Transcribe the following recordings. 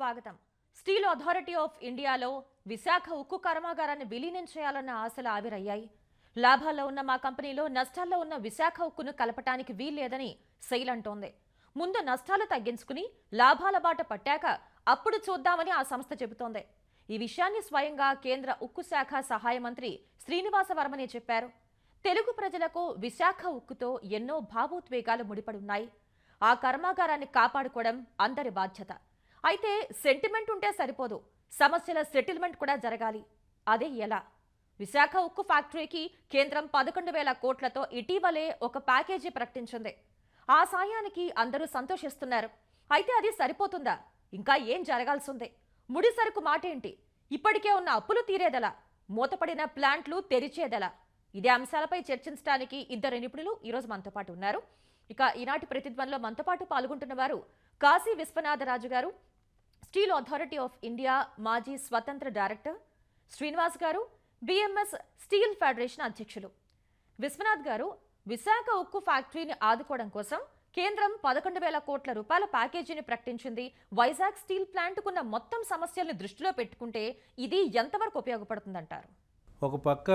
స్వాగతం. Steel authority of ఇండియాలో విశాఖ ఉక్కు కర్మాగారాన్ని విలీనం చేయాలన్న ఆశలు ఆవిరయ్యాయి. లాభాల్లో ఉన్న మా కంపెనీలో నష్టాల్లో ఉన్న విశాఖ ఉక్కును కలపటానికి వీల్లేదని సెయిల్ అంటోంది. ముందు నష్టాలు తగ్గించుకుని లాభాల బాట పట్టాక అప్పుడు చూద్దామని ఆ సంస్థ చెబుతోంది. ఈ విషయాన్ని స్వయంగా కేంద్ర ఉక్కు శాఖ సహాయ మంత్రి శ్రీనివాస వర్మనే చెప్పారు. తెలుగు ప్రజలకు విశాఖ ఉక్కుతో ఎన్నో భావోద్వేగాలు ముడిపడున్నాయి. ఆ కర్మాగారాన్ని కాపాడుకోవడం అందరి బాధ్యత. అయితే సెంటిమెంట్ ఉంటే సరిపోదు. సమస్యల సెటిల్మెంట్ కూడా జరగాలి. అదే ఎలా? విశాఖ ఉక్కు ఫ్యాక్టరీకి కేంద్రం పదకొండు వేల కోట్లతో ఇటీవలే ఒక ప్యాకేజీ ప్రకటించింది. ఆ సాయానికి అందరూ సంతోషిస్తున్నారు. అయితే అది సరిపోతుందా? ఇంకా ఏం జరగాల్సిందే? ముడి సరుకు మాటేంటి? ఇప్పటికే ఉన్న అప్పులు తీరేదలా? మూతపడిన ప్లాంట్లు తెరిచేదలా? ఇదే అంశాలపై చర్చించడానికి ఇద్దరు నిపుణులు ఈరోజు మనతో పాటు ఉన్నారు. ఇక ఈనాటి ప్రతిధ్వనిలో మనతో పాటు పాల్గొంటున్న వారు కాశీ విశ్వనాథరాజు గారు స్టీల్ అథారిటీ ఆఫ్ ఇండియా మాజీ స్వతంత్ర డైరెక్టర్ శ్రీనివాస్ గారు బిఎంఎస్ స్టీల్ ఫెడరేషన్ అధ్యక్షులు. విశ్వనాథ్ గారు విశాఖ ఉక్కు ఫ్యాక్టరీని ఆదుకోవడం కోసం కేంద్రం పదకొండు వేల కోట్ల రూపాయల ప్యాకేజీని ప్రకటించింది. వైజాగ్ స్టీల్ ప్లాంట్కున్న మొత్తం సమస్యల్ని దృష్టిలో పెట్టుకుంటే ఇది ఎంతవరకు ఉపయోగపడుతుందంటారు? ఒక పక్క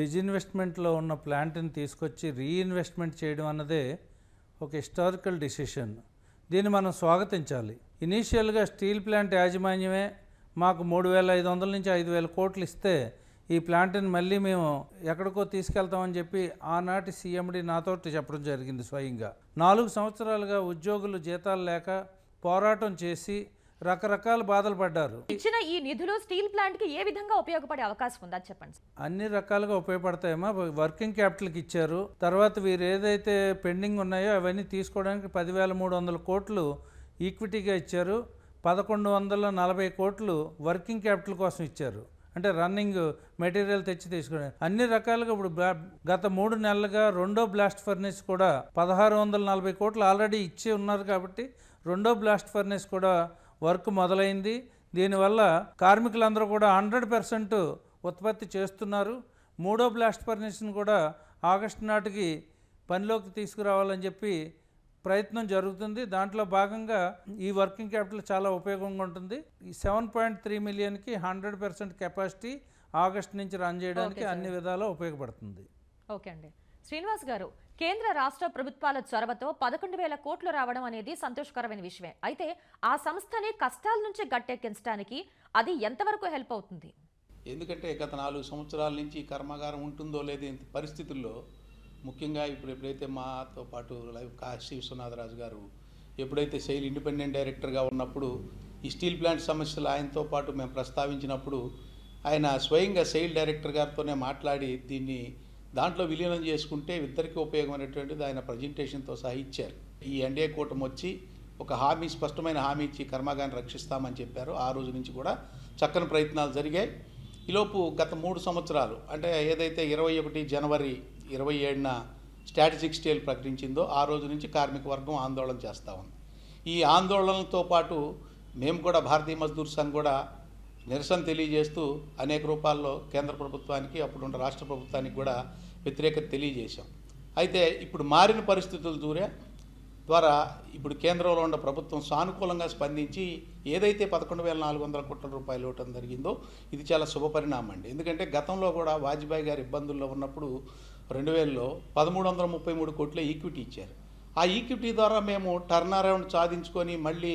డిజిన్వెస్ట్మెంట్లో ఉన్న ప్లాంట్ని తీసుకొచ్చి రీఇన్వెస్ట్మెంట్ చేయడం అన్నదే ఒక హిస్టారికల్ డిసిషన్. దీన్ని మనం స్వాగతించాలి. ఇనీషియల్గా స్టీల్ ప్లాంట్ యాజమాన్యమే మాకు మూడు వేల ఐదు వందల నుంచి ఐదు వేల కోట్లు ఇస్తే ఈ ప్లాంట్ని మళ్ళీ మేము ఎక్కడికో తీసుకెళ్తామని చెప్పి ఆనాటి సీఎండి నాతో చెప్పడం జరిగింది స్వయంగా. నాలుగు సంవత్సరాలుగా ఉద్యోగులు జీతాలు లేక పోరాటం చేసి రకరకాల బాధలు పడ్డారు. ఇచ్చిన ఈ నిధులు స్టీల్ ప్లాంట్కి ఏ విధంగా ఉపయోగపడే అవకాశం ఉందా చెప్పండి అన్ని రకాలుగా ఉపయోగపడతాయమ్మా. వర్కింగ్ క్యాపిటల్కి ఇచ్చారు. తర్వాత వీరు ఏదైతే పెండింగ్ ఉన్నాయో అవన్నీ తీసుకోవడానికి పదివేల మూడు వందల కోట్లు ఈక్విటీగా ఇచ్చారు. పదకొండు వందల నలభై కోట్లు వర్కింగ్ క్యాపిటల్ కోసం ఇచ్చారు. అంటే రన్నింగ్ మెటీరియల్ తెచ్చి తీసుకోవడం అన్ని రకాలుగా ఇప్పుడు గత మూడు నెలలుగా రెండో బ్లాస్ట్ ఫర్నేస్ కూడా పదహారు వందల నలభై కోట్లు ఆల్రెడీ ఇచ్చి ఉన్నారు కాబట్టి రెండో బ్లాస్ట్ ఫర్నేస్ కూడా వర్క్ మొదలైంది. దీనివల్ల కార్మికులందరూ కూడా హండ్రెడ్ పర్సెంట్ ఉత్పత్తి చేస్తున్నారు. మూడో బ్లాస్ట్ ఫర్నేస్ని కూడా ఆగస్టు నాటికి పనిలోకి తీసుకురావాలని చెప్పి ప్రయత్నం జరుగుతుంది. దాంట్లో భాగంగా ఈ వర్కింగ్ క్యాపిటల్ చాలా ఉపయోగంగా ఉంటుంది. ఈ సెవెన్ పాయింట్ త్రీ మిలియన్కి హండ్రెడ్ పర్సెంట్ కెపాసిటీ ఆగస్ట్ నుంచి రన్ చేయడానికి అన్ని విధాలా ఉపయోగపడుతుంది. ఓకే అండి. శ్రీనివాస్ గారు కేంద్ర రాష్ట్ర ప్రభుత్వాల చొరవతో పదకొండు వేల కోట్లు రావడం అనేది సంతోషకరమైన విషయమే. అయితే ఆ సంస్థని కష్టాల నుంచి గట్టెక్కించడానికి అది ఎంతవరకు హెల్ప్ అవుతుంది? ఎందుకంటే గత నాలుగు సంవత్సరాల నుంచి ఈ కర్మాగారం ఉంటుందో లేదో ఇంత పరిస్థితుల్లో ముఖ్యంగా ఇప్పుడు ఎప్పుడైతే మాతో పాటు లైవ్ కాశీ విశ్వనాథరాజు గారు ఎప్పుడైతే సెయిల్ ఇండిపెండెంట్ డైరెక్టర్గా ఉన్నప్పుడు ఈ స్టీల్ ప్లాంట్ సమస్యలు ఆయనతో పాటు మేము ప్రస్తావించినప్పుడు ఆయన స్వయంగా సెయిల్ డైరెక్టర్ గారితోనే మాట్లాడి దీన్ని దాంట్లో విలీనం చేసుకుంటే ఇద్దరికి ఉపయోగమైనటువంటిది ఆయన ప్రజెంటేషన్తో సహా ఇచ్చారు. ఈ ఎన్డీఏ కూటమి వచ్చి ఒక హామీ స్పష్టమైన హామీ ఇచ్చి కర్మాగాన్ని రక్షిస్తామని చెప్పారు. ఆ రోజు నుంచి కూడా చక్కని ప్రయత్నాలు జరిగాయి. ఈలోపు గత మూడు సంవత్సరాలు అంటే ఏదైతే ఇరవై ఒకటి జనవరి ఇరవై ఏడున స్ట్రాటజిక్ స్టేల్ ప్రకటించిందో ఆ రోజు నుంచి కార్మిక వర్గం ఆందోళన చేస్తూ ఉంది. ఈ ఆందోళనలతో పాటు మేము కూడా భారతీయ మజ్దూర్ సంఘ్ కూడా నిరసన తెలియజేస్తూ అనేక రూపాల్లో కేంద్ర ప్రభుత్వానికి అప్పుడున్న రాష్ట్ర ప్రభుత్వానికి కూడా వ్యతిరేకత తెలియజేశాం. అయితే ఇప్పుడు మారిన పరిస్థితుల దూరే ద్వారా ఇప్పుడు కేంద్రంలో ఉన్న ప్రభుత్వం సానుకూలంగా స్పందించి ఏదైతే పదకొండు వేల నాలుగు వందల కోట్ల రూపాయలు ఇవ్వటం జరిగిందో ఇది చాలా శుభపరిణామం అండి. ఎందుకంటే గతంలో కూడా వాజ్పేయి గారి ఇబ్బందుల్లో ఉన్నప్పుడు రెండు వేలలో పదమూడు వందల ముప్పై మూడు కోట్ల ఈక్విటీ ఇచ్చారు. ఆ ఈక్విటీ ద్వారా మేము టర్న్ అరౌండ్ సాధించుకొని మళ్ళీ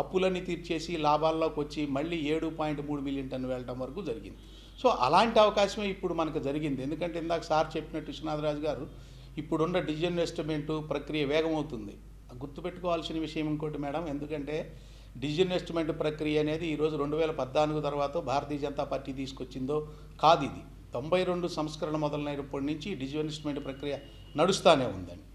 అప్పులన్నీ తీర్చేసి లాభాల్లోకి వచ్చి మళ్ళీ ఏడు పాయింట్ మూడు మిలియన్ టన్ను వెళ్ళడం వరకు జరిగింది. సో అలాంటి అవకాశమే ఇప్పుడు మనకు జరిగింది. ఎందుకంటే ఇందాక సార్ చెప్పినట్టు విశ్వనాథరాజు గారు ఇప్పుడున్న డిజిన్వెస్ట్మెంట్ ప్రక్రియ వేగమవుతుంది గుర్తుపెట్టుకోవాల్సిన విషయం ఇంకోటి మేడం ఎందుకంటే డిజిన్వెస్ట్మెంట్ ప్రక్రియ అనేది ఈరోజు రెండు వేల పద్నాలుగు తర్వాత భారతీయ జనతా పార్టీ తీసుకొచ్చిందో కాదు ఇది. తొంభై రెండు సంస్కరణ మొదలైనప్పటి నుంచి డిజిన్వెస్ట్మెంట్ ప్రక్రియ నడుస్తూనే ఉందండి.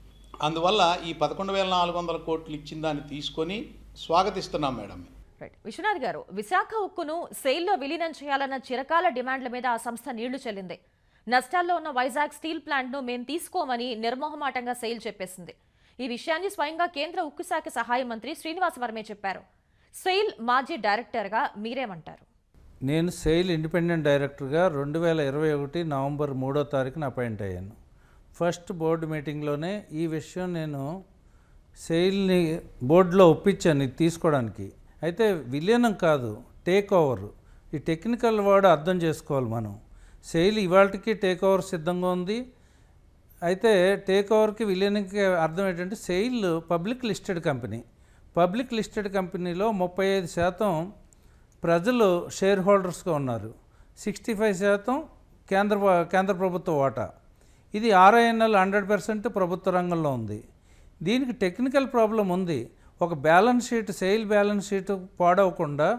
అందువల్ల ఈ పదకొండు వేల నాలుగు వందల కోట్లు ఇచ్చిన దాన్ని తీసుకొని స్వాగతిస్తున్నాం మేడం. రైట్ విశ్వనాథ్ గారు విశాఖ ఉక్కును సెయిల్లో విలీనం చేయాలన్న చిరకాల డిమాండ్ల మీద ఆ సంస్థ నీళ్ళు చెల్లింది. నష్టాల్లో ఉన్న వైజాగ్ స్టీల్ ప్లాంట్ను మేము తీసుకోమని నిర్మోహమాటంగా సెయిల్ చెప్పేసింది. ఈ విషయాన్ని స్వయంగా కేంద్ర ఉక్కు శాఖ సహాయ మంత్రి శ్రీనివాస్ వర్మే చెప్పారు. సెయిల్ మాజీ డైరెక్టర్గా మీరేమంటారు? నేను సెయిల్ ఇండిపెండెంట్ డైరెక్టర్గా రెండు వేల ఇరవై ఒకటి నవంబర్ మూడో తారీఖున అపాయింట్ అయ్యాను. ఫస్ట్ బోర్డు మీటింగ్లోనే ఈ విషయం నేను సెయిల్ని బోర్డులో ఒప్పించాను ఇది తీసుకోవడానికి. అయితే విలీనం కాదు టేక్ ఓవర్. ఈ టెక్నికల్ వర్డ్ అర్థం చేసుకోవాలి మనం. సెయిల్ ఇవాళకి టేక్ ఓవర్ సిద్ధంగా ఉంది. అయితే టేక్ ఓవర్కి విలీనంకి అర్థం ఏంటంటే SAIL public listed company. Public listed కంపెనీలో ముప్పై ఐదు శాతం ప్రజలు షేర్ హోల్డర్స్గా ఉన్నారు. సిక్స్టీ ఫైవ్ శాతం కేంద్ర కేంద్ర ప్రభుత్వ వాటా. ఇది ఆర్ఐఎన్ఎల్ హండ్రెడ్ పర్సెంట్ ప్రభుత్వ రంగంలో ఉంది. దీనికి టెక్నికల్ ప్రాబ్లం ఉంది. ఒక balance sheet SAIL balance sheet పాడవకుండా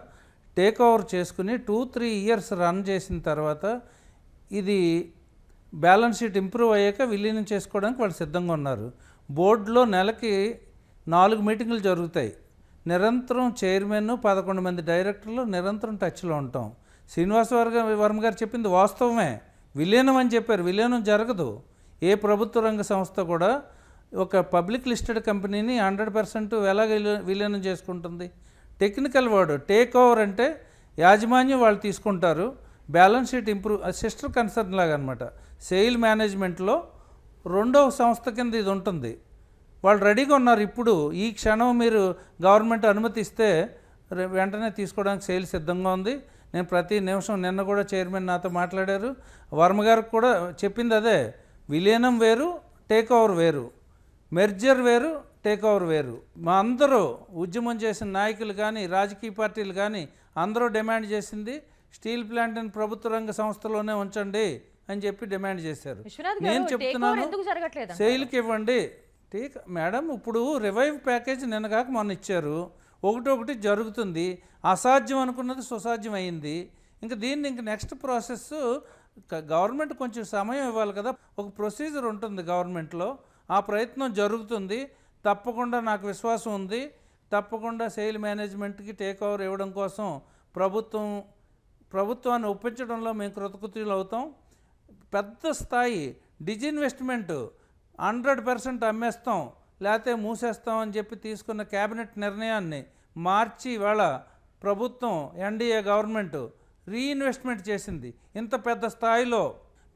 టేక్ ఓవర్ చేసుకుని టూ త్రీ ఇయర్స్ రన్ చేసిన తర్వాత ఇది బ్యాలెన్స్ షీట్ ఇంప్రూవ్ అయ్యాక విలీనం చేసుకోవడానికి వాళ్ళు సిద్ధంగా ఉన్నారు. బోర్డులో నెలకి నాలుగు మీటింగులు జరుగుతాయి. నిరంతరం చైర్మన్ పదకొండు మంది డైరెక్టర్లు నిరంతరం టచ్లో ఉంటాం. శ్రీనివాస వర్గ వర్మ గారు చెప్పింది వాస్తవమే. విలీనం అని చెప్పారు. విలీనం జరగదు. ఏ ప్రభుత్వ రంగ సంస్థ కూడా ఒక పబ్లిక్ లిస్టెడ్ కంపెనీని హండ్రెడ్ పర్సెంట్ ఎలా విలీనం చేసుకుంటుంది? టెక్నికల్ వర్డ్ టేక్ ఓవర్ అంటే యాజమాన్యం వాళ్ళు తీసుకుంటారు. Balance sheet improve sister concern లాగా అనమాట సెయిల్ మేనేజ్మెంట్లో రెండవ సంస్థ కింద ఇది ఉంటుంది. వాళ్ళు రెడీగా ఉన్నారు. ఇప్పుడు ఈ క్షణం మీరు గవర్నమెంట్ అనుమతిస్తే వెంటనే తీసుకోవడానికి సేల్ సిద్ధంగా ఉంది. నేను ప్రతి నిమిషం నిన్న కూడా చైర్మన్ నాతో మాట్లాడారు. వర్మ గారికి కూడా చెప్పింది అదే. విలీనం వేరు టేక్ ఓవర్ వేరు. మెర్జర్ వేరు టేక్ ఓవర్ వేరు. మా అందరూ ఉద్యమం చేసిన నాయకులు కానీ రాజకీయ పార్టీలు కానీ అందరూ డిమాండ్ చేసింది స్టీల్ ప్లాంట్ని ప్రభుత్వ రంగ సంస్థలోనే ఉంచండి అని చెప్పి డిమాండ్ చేశారు. నేను చెప్తున్నాను సేల్కి ఇవ్వండి. టీక్ మేడం ఇప్పుడు రివైవ్ ప్యాకేజ్ నిన్నగాక మొన్న ఇచ్చారు. ఒకటి ఒకటి జరుగుతుంది. అసాధ్యం అనుకున్నది సుసాధ్యం అయింది. ఇంకా దీన్ని ఇంక నెక్స్ట్ ప్రాసెస్ గవర్నమెంట్ కొంచెం సమయం ఇవ్వాలి కదా. ఒక ప్రొసీజర్ ఉంటుంది గవర్నమెంట్లో. ఆ ప్రయత్నం జరుగుతుంది. తప్పకుండా నాకు విశ్వాసం ఉంది. తప్పకుండా సేల్ మేనేజ్మెంట్కి టేక్ ఓవర్ ఇవ్వడం కోసం ప్రభుత్వం ప్రభుత్వాన్ని ఒప్పించడంలో మేము కృతకృతులు అవుతాం. పెద్ద స్థాయి డిజిన్వెస్ట్మెంట్ హండ్రెడ్ పర్సెంట్ అమ్మేస్తాం లేకపోతే మూసేస్తాం అని చెప్పి తీసుకున్న కేబినెట్ నిర్ణయాన్ని మార్చి ఇవాళ ప్రభుత్వం ఎన్డీఏ గవర్నమెంట్ రీఇన్వెస్ట్మెంట్ చేసింది. ఇంత పెద్ద స్థాయిలో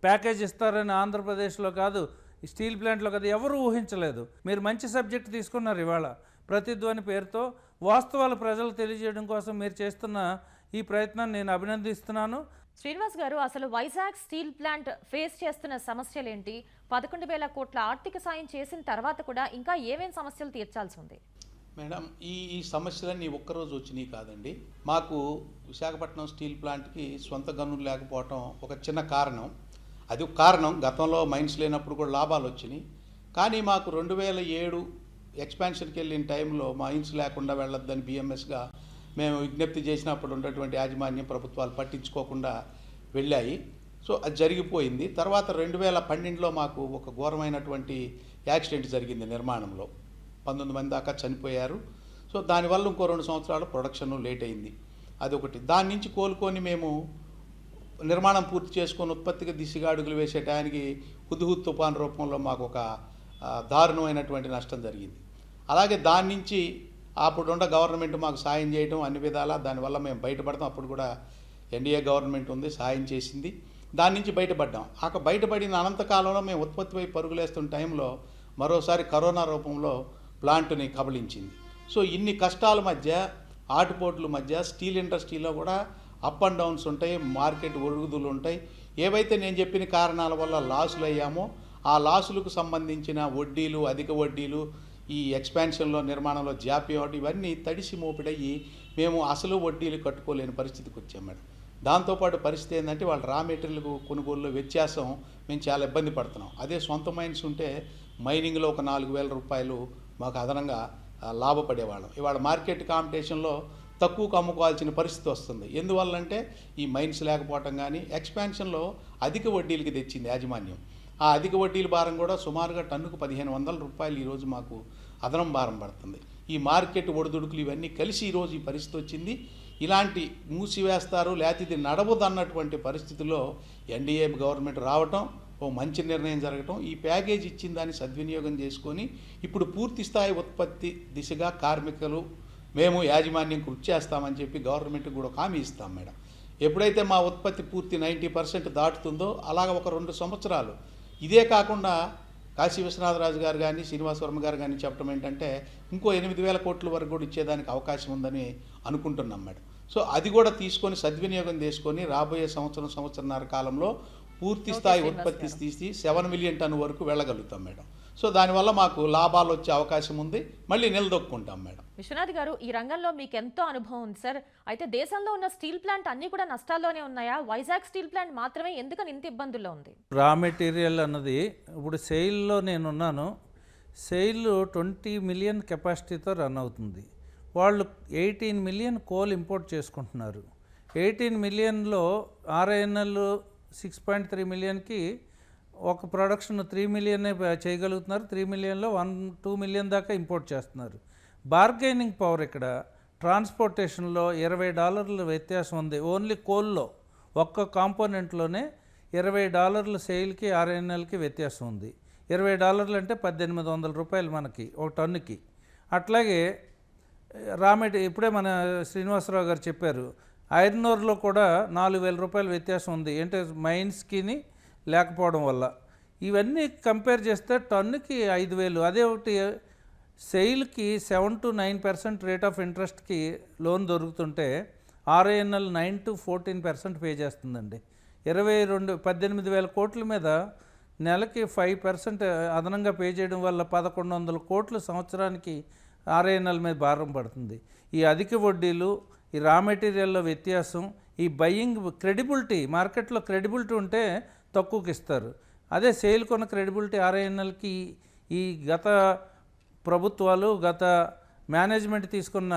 ప్యాకేజ్ ఇస్తారని ఆంధ్రప్రదేశ్లో కాదు ఈ స్టీల్ ప్లాంట్లో కాదు ఎవరు ఊహించలేదు. మీరు మంచి సబ్జెక్ట్ తీసుకున్నారు ఇవాళ. ప్రతిధ్వని పేరుతో వాస్తవాలు ప్రజలు తెలియజేయడం కోసం మీరు చేస్తున్న ఈ ప్రయత్నాన్ని నేను అభినందిస్తున్నాను. శ్రీనివాస్ గారు అసలు వైజాగ్ స్టీల్ ప్లాంట్ ఫేస్ చేస్తున్న సమస్యలు ఏంటి పదకొండు వేల కోట్ల ఆర్థిక సాయం చేసిన తర్వాత కూడా ఇంకా ఏమేమి సమస్యలు తీర్చాల్సి ఉంది? మేడం ఈ ఈ సమస్యలన్నీ ఒక్కరోజు వచ్చినాయి కాదండి. మాకు విశాఖపట్నం స్టీల్ ప్లాంట్కి సొంత గనులు లేకపోవటం ఒక చిన్న కారణం. అది ఒక కారణం. గతంలో మైన్స్ లేనప్పుడు కూడా లాభాలు వచ్చినాయి. కానీ మాకు రెండు వేల ఏడు ఎక్స్పాన్షన్కి వెళ్ళిన టైంలో మైన్స్ లేకుండా వెళ్ళొద్దని బిఎంఎస్గా మేము విజ్ఞప్తి చేసినప్పుడు ఉన్నటువంటి యాజమాన్యం ప్రభుత్వాలు పట్టించుకోకుండా వెళ్ళాయి. సో అది జరిగిపోయింది. తర్వాత రెండు వేల పన్నెండులో మాకు ఒక ఘోరమైనటువంటి యాక్సిడెంట్ జరిగింది నిర్మాణంలో. పంతొమ్మిది మంది దాకా చనిపోయారు. సో దానివల్ల ఇంకో రెండు సంవత్సరాలు ప్రొడక్షన్ లేట్ అయింది. అదొకటి దాని నుంచి కోలుకొని మేము నిర్మాణం పూర్తి చేసుకొని ఉత్పత్తికి దిశగా అడుగులు వేసే టయానికి హుద్హుద్ తుఫాన్ రూపంలో మాకు ఒక దారుణమైనటువంటి నష్టం జరిగింది. అలాగే దాని నుంచి అప్పుడున్న గవర్నమెంట్ మాకు సాయం చేయడం అన్ని విధాలా దానివల్ల మేము బయటపడతాం. అప్పుడు కూడా ఎన్డీఏ గవర్నమెంట్ ఉంది సాయం చేసింది. దాని నుంచి బయటపడ్డాం. ఆ బయటపడిన అనంతకాలంలో మేము ఉత్పత్తి పరుగులేస్తున్న టైంలో మరోసారి కరోనా రూపంలో ప్లాంట్ని కబళించింది. సో ఇన్ని కష్టాల మధ్య ఆటుపోట్ల మధ్య స్టీల్ ఇండస్ట్రీలో కూడా అప్ అండ్ డౌన్స్ ఉంటాయి మార్కెట్ ఒరుగుదులు ఉంటాయి. ఏవైతే నేను చెప్పిన కారణాల వల్ల లాసులు అయ్యామో ఆ లాసులకు సంబంధించిన వడ్డీలు అధిక వడ్డీలు ఈ ఎక్స్పాన్షన్లో నిర్మాణంలో జాప్యం ఇవన్నీ తడిసి మోపిడయ్యి మేము అసలు వడ్డీలు కట్టుకోలేని పరిస్థితికి వచ్చాం మేడం. దాంతోపాటు పరిస్థితి ఏంటంటే వాళ్ళ రా మెటీరియల్ కొనుగోలులో వ్యత్యాసం మేము చాలా ఇబ్బంది పడుతున్నాం. అదే సొంత మైన్స్ ఉంటే మైనింగ్లో ఒక నాలుగు వేల రూపాయలు మాకు అదనంగా లాభపడేవాళ్ళం. ఇవాళ మార్కెట్ కాంపిటీషన్లో తక్కువకు అమ్ముకోవాల్సిన పరిస్థితి వస్తుంది. ఎందువల్లంటే ఈ మైన్స్ లేకపోవటం కానీ ఎక్స్పాన్షన్లో అధిక వడ్డీలకి తెచ్చింది యాజమాన్యం. ఆ అధిక వడ్డీల భారం కూడా సుమారుగా టన్నుకు పదిహేను వందల రూపాయలు ఈరోజు మాకు అదనం భారం పడుతుంది. ఈ మార్కెట్ ఒడిదుడుకులు ఇవన్నీ కలిసి ఈరోజు ఈ పరిస్థితి వచ్చింది. ఇలాంటి మూసివేస్తారు లేకపోతే ఇది నడవదు అన్నటువంటి పరిస్థితిలో ఎన్డీఏ గవర్నమెంట్ రావటం ఓ మంచి నిర్ణయం జరగటం ఈ ప్యాకేజ్ ఇచ్చిన దాన్ని సద్వినియోగం చేసుకొని ఇప్పుడు పూర్తి స్థాయి ఉత్పత్తి దిశగా కార్మికులు మేము యాజమాన్యం కృషి చేస్తామని చెప్పి గవర్నమెంట్కి కూడా హామీ ఇస్తాం మేడం. ఎప్పుడైతే మా ఉత్పత్తి పూర్తి నైంటీ పర్సెంట్ దాటుతుందో అలాగ ఒక రెండు సంవత్సరాలు. ఇదే కాకుండా కాశీ విశ్వనాథరాజు గారు కానీ శ్రీనివాసవర్మ గారు కానీ చెప్పడం ఏంటంటే ఇంకో ఎనిమిది వేల కోట్ల వరకు కూడా ఇచ్చేదానికి అవకాశం ఉందని అనుకుంటున్నాం మేడం. సో అది కూడా తీసుకొని సద్వినియోగం చేసుకొని రాబోయే సంవత్సరం సంవత్సరన్నర కాలంలో పూర్తి స్థాయి ఉత్పత్తి తీసి సెవెన్ మిలియన్ టన్ వరకు వెళ్ళగలుగుతాం మేడం. సో దానివల్ల మాకు లాభాలు వచ్చే అవకాశం ఉంది. మళ్ళీ నిలదొక్కుంటాం మేడం. విశ్వనాథ్ గారు ఈ రంగంలో మీకు ఎంతో అనుభవం ఉంది సార్. అయితే దేశంలో ఉన్న స్టీల్ ప్లాంట్ అన్ని కూడా నష్టాల్లోనే ఉన్నాయా? వైజాగ్ స్టీల్ ప్లాంట్ మాత్రమే ఎందుకని ఇంత ఇబ్బందుల్లో ఉంది? రా మెటీరియల్ అన్నది ఇప్పుడు సెయిల్లో నేనున్నాను. సెయిల్ ట్వంటీ మిలియన్ కెపాసిటీతో రన్ అవుతుంది. వాళ్ళు ఎయిటీన్ మిలియన్ కోల్ ఇంపోర్ట్ చేసుకుంటున్నారు. ఎయిటీన్ మిలియన్లో ఆర్ఐఎన్ఎల్ సిక్స్ పాయింట్ త్రీ మిలియన్కి ఒక ప్రొడక్షన్ త్రీ మిలియనే చేయగలుగుతున్నారు. త్రీ మిలియన్లో వన్ టూ మిలియన్ దాకా ఇంపోర్ట్ చేస్తున్నారు. బార్గెనింగ్ పవర్ ఇక్కడ. ట్రాన్స్పోర్టేషన్లో ఇరవై డాలర్ల వ్యత్యాసం ఉంది. ఓన్లీ కోల్లో ఒక్క కాంపోనెంట్లోనే ఇరవై డాలర్ల సేల్కి ఆర్ఎన్ఎల్కి వ్యత్యాసం ఉంది. ఇరవై డాలర్లు అంటే పద్దెనిమిది వందల రూపాయలు మనకి ఒక టన్నుకి. అట్లాగే రా ఇప్పుడే మన శ్రీనివాసరావు గారు చెప్పారు ఐరన్ ఓర్లో కూడా నాలుగు వేల రూపాయల వ్యత్యాసం ఉంది. అంటే మైన్స్కిని లేకపోవడం వల్ల. ఇవన్నీ కంపేర్ చేస్తే టన్నుకి ఐదు వేలు. అదే ఒకటి సెయిల్కి seven to nine percent rate of ఇంట్రెస్ట్కి loan దొరుకుతుంటే RINL nine to fourteen percent pay చేస్తుందండి. ఇరవై రెండు పద్దెనిమిది వేల కోట్ల మీద నెలకి ఫైవ్ పర్సెంట్ అదనంగా పే చేయడం వల్ల పదకొండు వందల కోట్లు సంవత్సరానికి ఆర్ఐఎన్ఎల్ మీద భారం పడుతుంది. ఈ అధిక వడ్డీలు ఈ రా మెటీరియల్లో వ్యత్యాసం ఈ బయ్యింగ్ క్రెడిబిలిటీ మార్కెట్లో క్రెడిబిలిటీ ఉంటే తక్కువకి ఇస్తారు. అదే సేల్ కొన్న క్రెడిబిలిటీ ఆర్ఐఎన్ఎల్కి ఈ గత ప్రభుత్వాలు గత మేనేజ్మెంట్ తీసుకున్న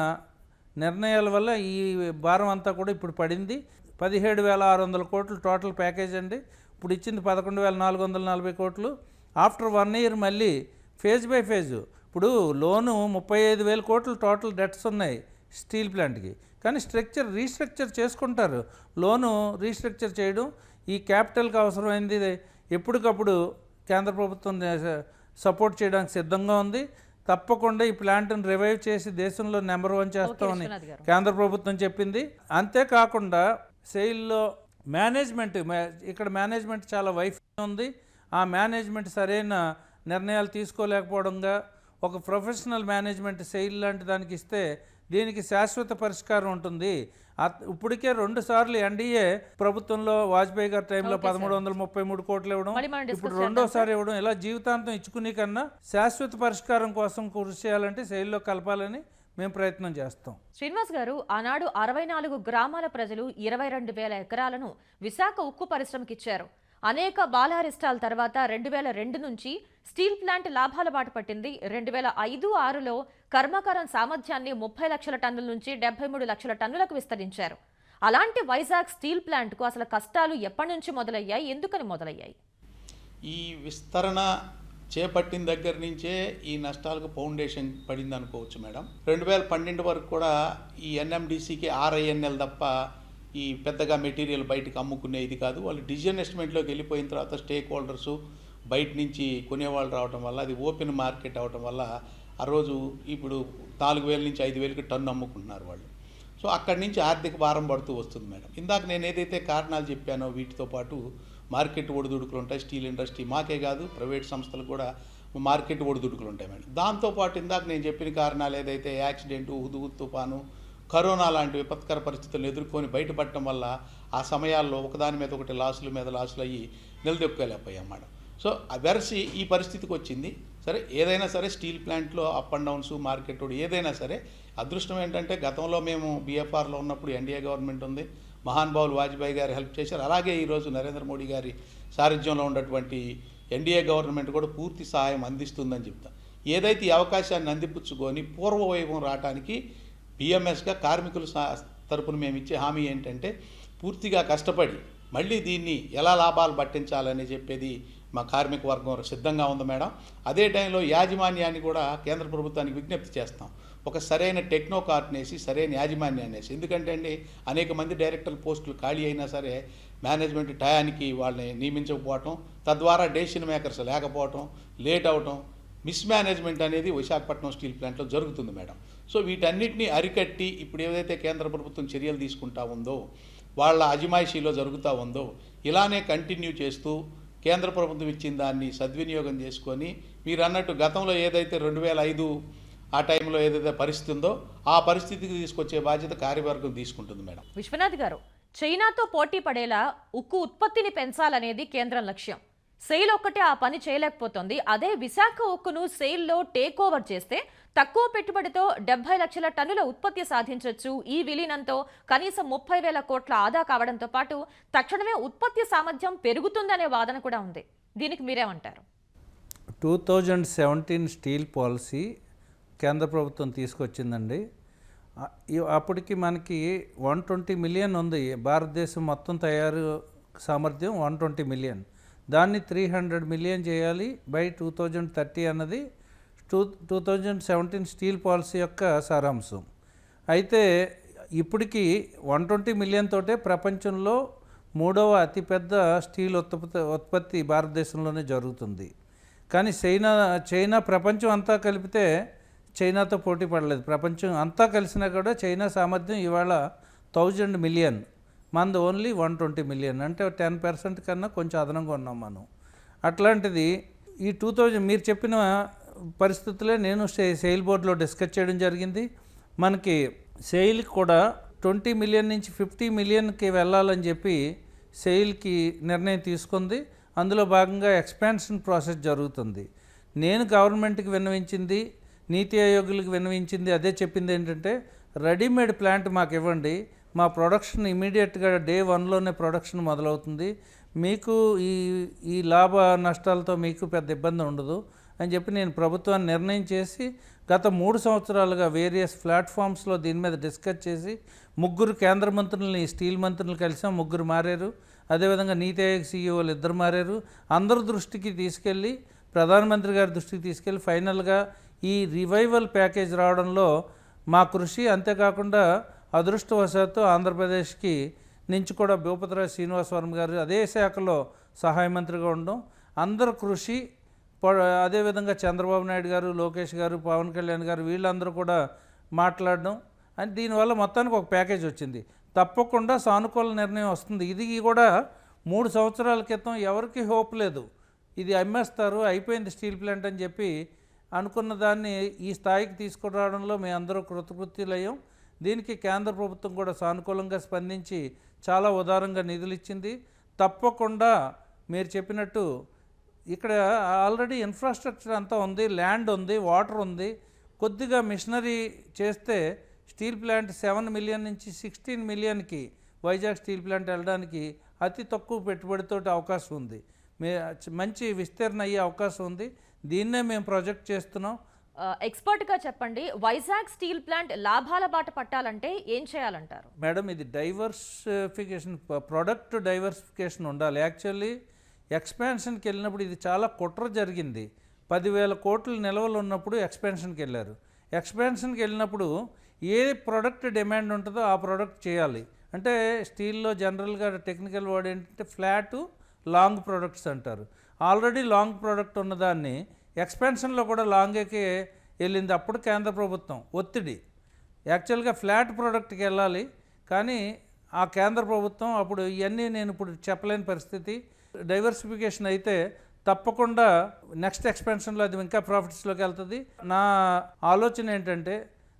నిర్ణయాల వల్ల ఈ భారం అంతా కూడా ఇప్పుడు పడింది. పదిహేడు వేల ఆరు వందల కోట్లు టోటల్ ప్యాకేజ్ అండి. ఇప్పుడు ఇచ్చింది పదకొండు వేల నాలుగు వందల నలభై కోట్లు. ఆఫ్టర్ వన్ ఇయర్ మళ్ళీ ఫేజ్ బై ఫేజ్ ఇప్పుడు లోను ముప్పై ఐదు వేల కోట్లు టోటల్ డెట్స్ ఉన్నాయి స్టీల్ ప్లాంట్కి. కానీ స్ట్రక్చర్ రీస్ట్రక్చర్ చేసుకుంటారు. లోను రీస్ట్రక్చర్ చేయడం ఈ క్యాపిటల్కి అవసరమైంది ఎప్పటికప్పుడు కేంద్ర ప్రభుత్వం సపోర్ట్ చేయడానికి సిద్ధంగా ఉంది. తప్పకుండా ఈ ప్లాంట్ని రివైవ్ చేసి దేశంలో నెంబర్ వన్ చేస్తామని. కేంద్ర ప్రభుత్వం చెప్పింది. అంతేకాకుండా సెయిల్లో మేనేజ్మెంట్ ఇక్కడ మేనేజ్మెంట్ చాలా వైఫల్యం ఉంది. ఆ మేనేజ్మెంట్ సరైన నిర్ణయాలు తీసుకోలేకపోవడంగా ఒక ప్రొఫెషనల్ మేనేజ్మెంట్ సెయిల్ లాంటి దానికి ఇస్తే దీనికి శాశ్వత పరిష్కారం ఉంటుంది. ఇప్పటికే రెండు సార్లు ఎన్డీఏ ప్రభుత్వంలో వాజ్పేయి గారి టైంలో పదమూడు వందల ముప్పై మూడు కోట్లు ఇవ్వడం ఇప్పుడు రెండోసారి ఇవ్వడం ఇలా జీవితాంతం ఇచ్చుకునే కన్నా శాశ్వత పరిష్కారం కోసం కృషి చేయాలంటే సెయిల్లో కలపాలని మేము ప్రయత్నం చేస్తాం. శ్రీనివాస్ గారు ఆనాడు అరవై నాలుగు గ్రామాల ప్రజలు ఇరవై రెండు వేల ఎకరాలను విశాఖ ఉక్కు పరిశ్రమకి అనేక బాలారిష్టాల తర్వాత రెండు వేల రెండు నుంచి స్టీల్ ప్లాంట్ లాభాల బాట పట్టింది. రెండు వేల ఐదు ఆరులో కర్మకారం సామర్థ్యాన్ని ముప్పై లక్షల టన్నుల నుంచి డెబ్బై మూడు లక్షల టన్నులకు విస్తరించారు. అలాంటి వైజాగ్ స్టీల్ ప్లాంట్కు అసలు కష్టాలు ఎప్పటి నుంచి మొదలయ్యాయి? ఎందుకని మొదలయ్యాయి? ఈ విస్తరణ చేపట్టిన దగ్గర నుంచే ఈ నష్టాలకు ఫౌండేషన్ పడింది అనుకోవచ్చు మేడం. రెండు వేల పన్నెండు వరకు కూడా ఈ ఎన్ఎండిసికి ఆర్ఐఎన్ఎల్ తప్ప ఈ పెద్దగా మెటీరియల్ బయటకు అమ్ముకునే ఇది కాదు. వాళ్ళు డిసిజన్ ఎస్టిమేట్లోకి వెళ్ళిపోయిన తర్వాత స్టేక్ హోల్డర్స్ బయట నుంచి కొనేవాళ్ళు రావడం వల్ల అది ఓపెన్ మార్కెట్ అవడం వల్ల ఆ రోజు ఇప్పుడు నాలుగు వేల నుంచి ఐదు వేలకి టన్ను అమ్ముకుంటున్నారు వాళ్ళు. సో అక్కడి నుంచి ఆర్థిక భారం పడుతూ వస్తుంది మేడం. ఇందాక నేను ఏదైతే కారణాలు చెప్పానో వీటితో పాటు మార్కెట్ ఒడిదుడుకులు ఉంటాయి. స్టీల్ ఇండస్ట్రీ మాకే కాదు ప్రైవేట్ సంస్థలు కూడా మార్కెట్ ఒడిదుడుకులు ఉంటాయి మేడం. దాంతోపాటు ఇందాక నేను చెప్పిన కారణాలు ఏదైతే యాక్సిడెంటు హుదుహు తుఫాను కరోనా లాంటి విపత్కర పరిస్థితులను ఎదుర్కొని బయటపడటం వల్ల ఆ సమయాల్లో ఒకదాని మీద ఒకటి లాసుల మీద లాసులు అయ్యి నిలదొక్కలేకపోయాం సో ఆ వెరసి ఈ పరిస్థితికి వచ్చింది. సరే ఏదైనా సరే స్టీల్ ప్లాంట్లో అప్ అండ్ డౌన్స్ మార్కెట్ ఏదైనా సరే అదృష్టం ఏంటంటే గతంలో మేము బీఎఫ్ఆర్లో ఉన్నప్పుడు ఎన్డీఏ గవర్నమెంట్ ఉంది. మహానుభావులు వాజ్పేయి గారు హెల్ప్ చేశారు. అలాగే ఈరోజు నరేంద్ర మోడీ గారి సారథ్యంలో ఉన్నటువంటి ఎన్డీఏ గవర్నమెంట్ కూడా పూర్తి సహాయం అందిస్తుందని చెప్తాం. ఏదైతే ఈ అవకాశాన్ని అందిపుచ్చుకొని పూర్వవైభవం రావడానికి బిఎంఎస్గా కార్మికుల తరపున మేము ఇచ్చే హామీ ఏంటంటే పూర్తిగా కష్టపడి మళ్ళీ దీన్ని ఎలా లాభాలు పట్టించాలని చెప్పేది మా కార్మిక వర్గం సిద్ధంగా ఉంది మేడం. అదే టైంలో యాజమాన్యాన్ని కూడా కేంద్ర ప్రభుత్వానికి విజ్ఞప్తి చేస్తాం. ఒక సరైన టెక్నో వేసి సరైన యాజమాన్యాన్ని వేసి ఎందుకంటే అండి అనేక మంది డైరెక్టర్ పోస్టులు ఖాళీ అయినా సరే మేనేజ్మెంట్ టయానికి వాళ్ళని నియమించకపోవటం తద్వారా డెసిషన్ మేకర్స్ లేకపోవటం లేట్ అవటం మిస్ మేనేజ్మెంట్ అనేది విశాఖపట్నం స్టీల్ ప్లాంట్లో జరుగుతుంది మేడం. సో వీటన్నిటిని అరికట్టి ఇప్పుడు ఏదైతే కేంద్ర ప్రభుత్వం చర్యలు తీసుకుంటా ఉందో వాళ్ళ అజమాయిషీలో జరుగుతూ ఉందో ఇలానే కంటిన్యూ చేస్తూ కేంద్ర ప్రభుత్వం ఇచ్చిన దాన్ని సద్వినియోగం చేసుకొని మీరు అన్నట్టు గతంలో ఏదైతే రెండు వేల ఐదు ఆ టైంలో ఏదైతే పరిస్థితి ఉందో ఆ పరిస్థితికి తీసుకొచ్చే బాధ్యత కార్యవర్గం తీసుకుంటుంది మేడం. విశ్వనాథ్ గారు చైనాతో పోటీ పడేలా ఉక్కు ఉత్పత్తిని పెంచాలనేది కేంద్రం లక్ష్యం. సెయిల్ ఒక్కటే ఆ పని చేయలేకపోతుంది. అదే విశాఖ ఉక్కును సెయిల్లో టేక్ ఓవర్ చేస్తే తక్కువ పెట్టుబడితో డెబ్బై లక్షల టన్నుల ఉత్పత్తి సాధించవచ్చు ఈ విలీనంతో కనీసం ముప్పై వేల కోట్ల ఆదా కావడంతో పాటు తక్షణమే ఉత్పత్తి సామర్థ్యం పెరుగుతుందనే వాదన కూడా ఉంది. దీనికి మీరేమంటారు? Two thousand seventeen steel policy కేంద్ర ప్రభుత్వం తీసుకొచ్చిందండి. అప్పటికి మనకి వన్ ట్వంటీ మిలియన్ ఉంది. భారతదేశం మొత్తం తయారు సామర్థ్యం వన్ ట్వంటీ మిలియన్. దాన్ని త్రీ హండ్రెడ్ మిలియన్ చేయాలి. బై టూ థౌజండ్ థర్టీ అన్నది two two thousand seventeen steel policy యొక్క సారాంశం. అయితే ఇప్పటికీ వన్ ట్వంటీ మిలియన్ తోటే ప్రపంచంలో మూడవ అతిపెద్ద స్టీల్ ఉత్పత్తి ఉత్పత్తి భారతదేశంలోనే జరుగుతుంది. కానీ చైనా చైనా ప్రపంచం అంతా కలిపితే చైనాతో పోటీ పడలేదు. ప్రపంచం అంతా కలిసినా కూడా చైనా సామర్థ్యం ఇవాళ థౌజండ్ మిలియన్. మంది ఓన్లీ వన్ ట్వంటీ మిలియన్. అంటే టెన్ పర్సెంట్ కన్నా కొంచెం అదనంగా ఉన్నాం మనం. అట్లాంటిది ఈ టూ థౌజండ్ మీరు చెప్పిన పరిస్థితులే నేను సెయిల్ బోర్డులో డిస్కస్ చేయడం జరిగింది. మనకి సెయిల్కి కూడా ట్వంటీ మిలియన్ నుంచి ఫిఫ్టీ మిలియన్కి వెళ్ళాలని చెప్పి సెయిల్కి నిర్ణయం తీసుకుంది. అందులో భాగంగా ఎక్స్పాన్షన్ ప్రాసెస్ జరుగుతుంది. నేను గవర్నమెంట్కి విన్నవించింది నీతి ఆయోగులకు విన్నవించింది అదే చెప్పింది ఏంటంటే రెడీమేడ్ ప్లాంట్ మాకు ఇవ్వండి. మా ప్రొడక్షన్ ఇమీడియట్గా డే వన్లోనే ప్రొడక్షన్ మొదలవుతుంది. మీకు ఈ ఈ లాభ నష్టాలతో మీకు పెద్ద ఇబ్బంది ఉండదు. అని చెప్పి నేను ప్రభుత్వాన్ని నిర్ణయం చేసి గత మూడు సంవత్సరాలుగా వేరియస్ ప్లాట్ఫామ్స్లో దీని మీద డిస్కస్ చేసి ముగ్గురు కేంద్ర మంత్రులని స్టీల్ మంత్రులు కలిసాం ముగ్గురు మారారు. అదేవిధంగా నీతి ఆయోగ్ సీఈఓలు ఇద్దరు మారారు. అందరి దృష్టికి తీసుకెళ్ళి ప్రధానమంత్రి గారి దృష్టికి తీసుకెళ్ళి ఫైనల్గా ఈ రివైవల్ ప్యాకేజ్ రావడంలో మా కృషి అంతేకాకుండా అదృష్టవశాత్తు ఆంధ్రప్రదేశ్కి నుంచి కూడా భూపతిరాజు శ్రీనివాసవరం గారు అదే శాఖలో సహాయ మంత్రిగా ఉండడం. అందరి కృషి అదేవిధంగా చంద్రబాబు నాయుడు గారు లోకేష్ గారు పవన్ కళ్యాణ్ గారు వీళ్ళందరూ కూడా మాట్లాడడం అని దీనివల్ల మొత్తానికి ఒక ప్యాకేజ్ వచ్చింది. తప్పకుండా సానుకూల నిర్ణయం వస్తుంది. ఇది కూడా మూడు సంవత్సరాల క్రితం ఎవరికి హోప్ లేదు. ఇది అమ్మేస్తారు అయిపోయింది స్టీల్ ప్లాంట్ అని చెప్పి అనుకున్న దాన్ని ఈ స్థాయికి తీసుకురావడంలో మేము అందరూ కృతకృత్యులయ్యాం. దీనికి కేంద్ర ప్రభుత్వం కూడా సానుకూలంగా స్పందించి చాలా ఉదారంగా నిధులు ఇచ్చింది. తప్పకుండా మీరు చెప్పినట్టు ఇక్కడ ఆల్రెడీ ఇన్ఫ్రాస్ట్రక్చర్ అంతా ఉంది ల్యాండ్ ఉంది వాటర్ ఉంది. కొద్దిగా మిషనరీ చేస్తే స్టీల్ ప్లాంట్ సెవెన్ మిలియన్ నుంచి సిక్స్టీన్ మిలియన్కి వైజాగ్ స్టీల్ ప్లాంట్ వెళ్ళడానికి అతి తక్కువ పెట్టుబడితోటి అవకాశం ఉంది. మే మంచి విస్తరణ అయ్యే అవకాశం ఉంది. దీన్నే మేము ప్రొజెక్ట్ చేస్తున్నాం. ఎక్స్పర్ట్గా చెప్పండి వైజాగ్ స్టీల్ ప్లాంట్ లాభాల బాట పట్టాలంటే ఏం చేయాలంటారు? మేడం ఇది డైవర్సిఫికేషన్ ప్రొడక్ట్ డైవర్సిఫికేషన్ ఉండాలి. యాక్చువల్లీ ఎక్స్పాన్షన్కి వెళ్ళినప్పుడు ఇది చాలా కుట్ర జరిగింది. పదివేల కోట్లు నిల్వలు ఉన్నప్పుడు ఎక్స్పాన్షన్కి వెళ్ళారు. ఎక్స్పాన్షన్కి వెళ్ళినప్పుడు ఏ ప్రోడక్ట్ డిమాండ్ ఉంటుందో ఆ ప్రోడక్ట్ చేయాలి. అంటే స్టీల్లో జనరల్గా టెక్నికల్ వర్డ్ ఏంటంటే ఫ్లాట్ లాంగ్ ప్రొడక్ట్స్ అంటారు. ఆల్రెడీ లాంగ్ ప్రోడక్ట్ ఉన్నదాన్ని ఎక్స్పాన్షన్లో కూడా లాంగ్కి వెళ్ళింది అప్పుడు కేంద్ర ప్రభుత్వం ఒత్తిడి. యాక్చువల్గా ఫ్లాట్ ప్రోడక్ట్కి వెళ్ళాలి కానీ ఆ కేంద్ర ప్రభుత్వం అప్పుడు ఇవన్నీ నేను ఇప్పుడు చెప్పలేని పరిస్థితి. డైవర్సిఫికేషన్ అయితే తప్పకుండా నెక్స్ట్ ఎక్స్పెన్షన్లో అది ఇంకా ప్రాఫిట్స్లోకి వెళ్తుంది. నా ఆలోచన ఏంటంటే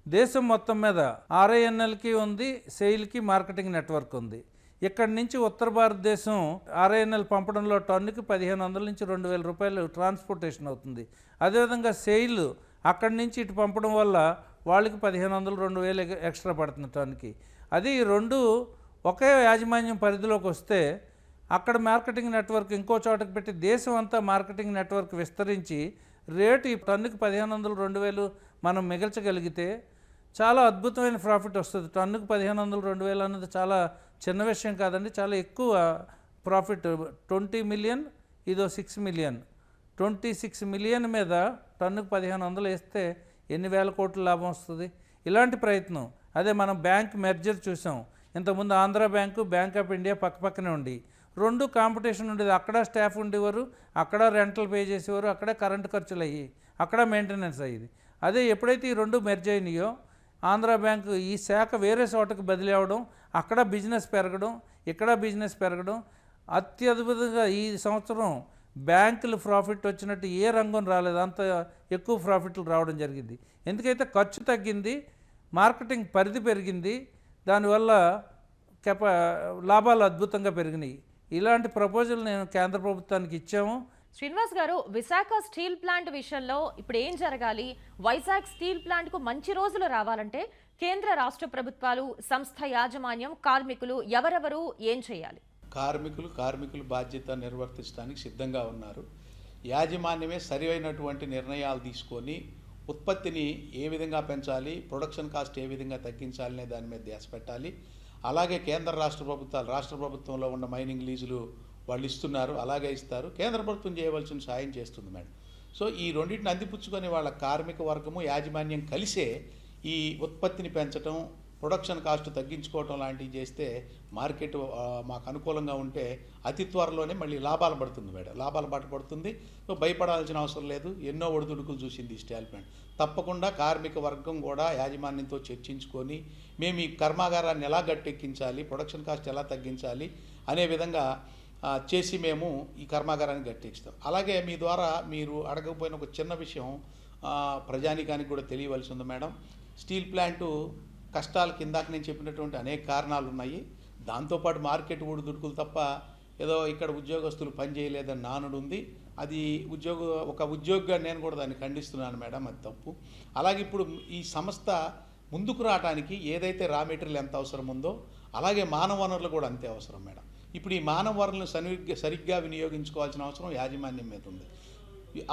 దేశం మొత్తం మీద ఆర్ఐఎన్ఎల్కి ఉంది సెయిల్కి మార్కెటింగ్ నెట్వర్క్ ఉంది. ఇక్కడి నుంచి ఉత్తర భారతదేశం ఆర్ఐఎన్ఎల్ పంపడంలో టన్నుకి పదిహేను వందల నుంచి రెండు వేల రూపాయలు ట్రాన్స్పోర్టేషన్ అవుతుంది. అదేవిధంగా సెయిల్ అక్కడి నుంచి ఇటు పంపడం వల్ల వాళ్ళకి పదిహేను వందలు రెండు వేలు ఎక్స్ట్రా పడుతుంది టన్నుకి. అది రెండు ఒకే యాజమాన్యం పరిధిలోకి వస్తే అక్కడ మార్కెటింగ్ నెట్వర్క్ ఇంకో చోటకి పెట్టి దేశం అంతా మార్కెటింగ్ నెట్వర్క్ విస్తరించి రేటు ఈ టన్నుకి పదిహేను వందలు రెండు వేలు మనం మిగల్చగలిగితే చాలా అద్భుతమైన ప్రాఫిట్ వస్తుంది. టన్నుకు పదిహేను వందలు రెండు వేలు అన్నది చాలా చిన్న విషయం కాదండి. చాలా ఎక్కువ ప్రాఫిట్. ట్వంటీ మిలియన్ ఇదో six million. Twenty six million మీద టన్నుకు పదిహేను వందలు వేస్తే ఎన్ని వేల కోట్ల లాభం వస్తుంది? ఇలాంటి ప్రయత్నం. అదే మనం బ్యాంక్ మెర్జర్ చూసాం. ఇంతకుముందు Andhra bank bank of India పక్కపక్కనే ఉండి. రెండు కాంపిటీషన్ ఉండేది. అక్కడ స్టాఫ్ ఉండేవారు అక్కడ రెంటల్ పే చేసేవారు అక్కడ కరెంటు ఖర్చులు అయ్యి అక్కడ మెయింటెనెన్స్ అయ్యేది. అదే ఎప్పుడైతే ఈ రెండు మెర్జ్ అయినాయో ఆంధ్ర బ్యాంకు ఈ శాఖ వేరే చోటకు బదిలీ అవ్వడం అక్కడ బిజినెస్ పెరగడం ఇక్కడ బిజినెస్ పెరగడం అత్యద్భుతంగా ఈ సంవత్సరం బ్యాంకులు ప్రాఫిట్ వచ్చినట్టు ఏ రంగం రాలేదు. అంత ఎక్కువ ప్రాఫిట్లు రావడం జరిగింది. ఎందుకైతే ఖర్చు తగ్గింది మార్కెటింగ్ పరిధి పెరిగింది దానివల్ల కెప లాభాలు అద్భుతంగా పెరిగినాయి. ఇలాంటి ప్రపోజల్ నేను కేంద్ర ప్రభుత్వానికి ఇచ్చాము. శ్రీనివాస్ గారు విశాఖ స్టీల్ ప్లాంట్ విషయంలో ఇప్పుడు ఏం జరగాలి? వైజాగ్ స్టీల్ ప్లాంట్కు మంచి రోజులు రావాలంటే కేంద్ర రాష్ట్ర ప్రభుత్వాలు సంస్థ యాజమాన్యం కార్మికులు ఎవరెవరు ఏం చేయాలి? కార్మికులు కార్మికులు బాధ్యత నిర్వర్తించడానికి సిద్ధంగా ఉన్నారు. యాజమాన్యమే సరైనటువంటి నిర్ణయాలు తీసుకొని ఉత్పత్తిని ఏ విధంగా పెంచాలి ప్రొడక్షన్ కాస్ట్ ఏ విధంగా తగ్గించాలనే దాని మీద ధ్యాస పెట్టాలి. అలాగే కేంద్ర రాష్ట్ర ప్రభుత్వాలు రాష్ట్ర ప్రభుత్వంలో ఉన్న మైనింగ్ లీజులు వాళ్ళు ఇస్తున్నారు అలాగే ఇస్తారు. కేంద్ర ప్రభుత్వం చేయవలసిన సాయం చేస్తుంది మేడం. సో ఈ రెండింటిని అందిపుచ్చుకొని వాళ్ళ కార్మిక వర్గము యాజమాన్యం కలిసే ఈ ఉత్పత్తిని పెంచడం ప్రొడక్షన్ కాస్ట్ తగ్గించుకోవటం లాంటివి చేస్తే మార్కెట్ మాకు అనుకూలంగా ఉంటే అతి త్వరలోనే మళ్ళీ లాభాలు పడుతుంది మేడం. లాభాలు బాట పడుతుంది. సో భయపడాల్సిన అవసరం లేదు. ఎన్నో ఒడిదుడుకులు చూసింది ఈ ప్లాంట్ తప్పకుండా కార్మిక వర్గం కూడా యాజమాన్యంతో చర్చించుకొని మేము ఈ కర్మాగారాన్ని ఎలా గట్టెక్కించాలి ప్రొడక్షన్ కాస్ట్ ఎలా తగ్గించాలి అనే విధంగా చేసి మేము ఈ కర్మాగారాన్ని గట్టెక్కిస్తాం. అలాగే మీ ద్వారా మీరు అడగకపోయిన ఒక చిన్న విషయం ప్రజానికానికి ప్రజానీకానికి కూడా తెలియవలసి ఉంది మేడం. స్టీల్ ప్లాంటు కష్టాలు కిందాక నేను చెప్పినటువంటి అనేక కారణాలు ఉన్నాయి. దాంతోపాటు మార్కెట్ ఊడిదుడుకులు తప్ప ఏదో ఇక్కడ ఉద్యోగస్తులు పని చేయలేదని నానుడు ఉంది. అది ఉద్యోగ ఒక ఉద్యోగిగా నేను కూడా దాన్ని ఖండిస్తున్నాను మేడం అది తప్పు. అలాగే ఇప్పుడు ఈ సంస్థ ముందుకు రావడానికి ఏదైతే రా మెటీరియల్ ఎంత అవసరం ఉందో అలాగే మానవ వనరులు కూడా అంతే అవసరం మేడం. ఇప్పుడు ఈ మానవ వనరులను సరిగ్గా సరిగ్గా వినియోగించుకోవాల్సిన అవసరం యాజమాన్యం మీద ఉంది.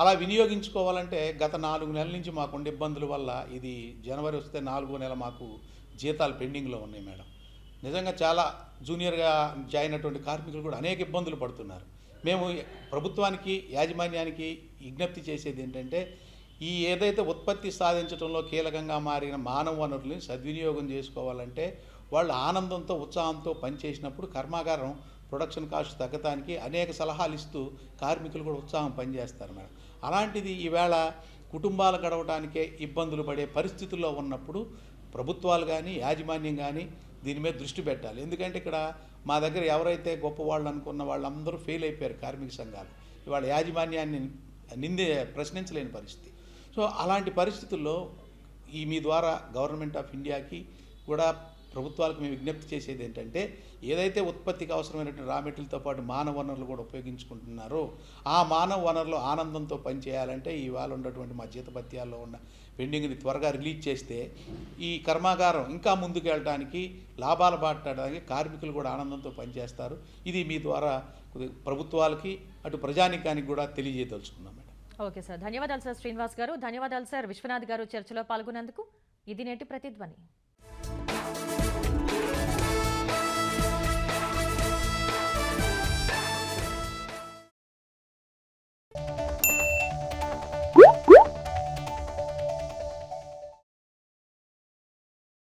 అలా వినియోగించుకోవాలంటే గత నాలుగు నెలల నుంచి మాకుండే ఇబ్బందుల వల్ల ఇది జనవరి వస్తే నాలుగో నెల మాకు జీతాలు పెండింగ్లో ఉన్నాయి మేడం. నిజంగా చాలా జూనియర్గా జాయిన్ అయినటువంటి కార్మికులు కూడా అనేక ఇబ్బందులు పడుతున్నారు. మేము ప్రభుత్వానికి యాజమాన్యానికి విజ్ఞప్తి చేసేది ఏంటంటే ఈ ఏదైతే ఉత్పత్తి సాధించడంలో కీలకంగా మారిన మానవ వనరుల్ని సద్వినియోగం చేసుకోవాలంటే వాళ్ళు ఆనందంతో ఉత్సాహంతో పనిచేసినప్పుడు కర్మాగారం ప్రొడక్షన్ కాస్ట్ తగ్గటానికి అనేక సలహాలు ఇస్తూ కార్మికులు కూడా ఉత్సాహం పనిచేస్తారు మేడం. అలాంటిది ఈవేళ కుటుంబాలు గడవటానికే ఇబ్బందులు పడే పరిస్థితుల్లో ఉన్నప్పుడు ప్రభుత్వాలు కానీ యాజమాన్యం కానీ దీని మీద దృష్టి పెట్టాలి. ఎందుకంటే ఇక్కడ మా దగ్గర ఎవరైతే గొప్పవాళ్ళు అనుకున్న వాళ్ళందరూ ఫెయిల్ అయిపోయారు కార్మిక సంఘాలు. ఇవాళ యాజమాన్యాన్ని నిందే ప్రశ్నించలేని పరిస్థితి. సో అలాంటి పరిస్థితుల్లో ఈ మీ ద్వారా గవర్నమెంట్ ఆఫ్ ఇండియాకి కూడా ప్రభుత్వాలకు మేము విజ్ఞప్తి చేసేది ఏంటంటే ఏదైతే ఉత్పత్తికి అవసరమైనటువంటి రా మెటీరియల్తో పాటు మానవ వనరులు కూడా ఉపయోగించుకుంటున్నారో ఆ మానవ వనరులు ఆనందంతో పనిచేయాలంటే ఇవాళ ఉన్నటువంటి మా జీతపత్యాల్లో ఉన్న పెండింగ్ని త్వరగా రిలీజ్ చేస్తే ఈ కర్మాగారం ఇంకా ముందుకు వెళ్ళడానికి లాభాలు బాటడానికి కార్మికులు కూడా ఆనందంతో పనిచేస్తారు. ఇది మీ ద్వారా ప్రభుత్వాలకి అటు ప్రజానికానికి కూడా తెలియజేయదలుచుకున్నాం మేడం. Okay sir. ధన్యవాదాలు సార్ శ్రీనివాస్ గారు. ధన్యవాదాలు సార్ విశ్వనాథ్ గారు చర్చలో పాల్గొన్నందుకు. ఇది నేటి ప్రతిధ్వని.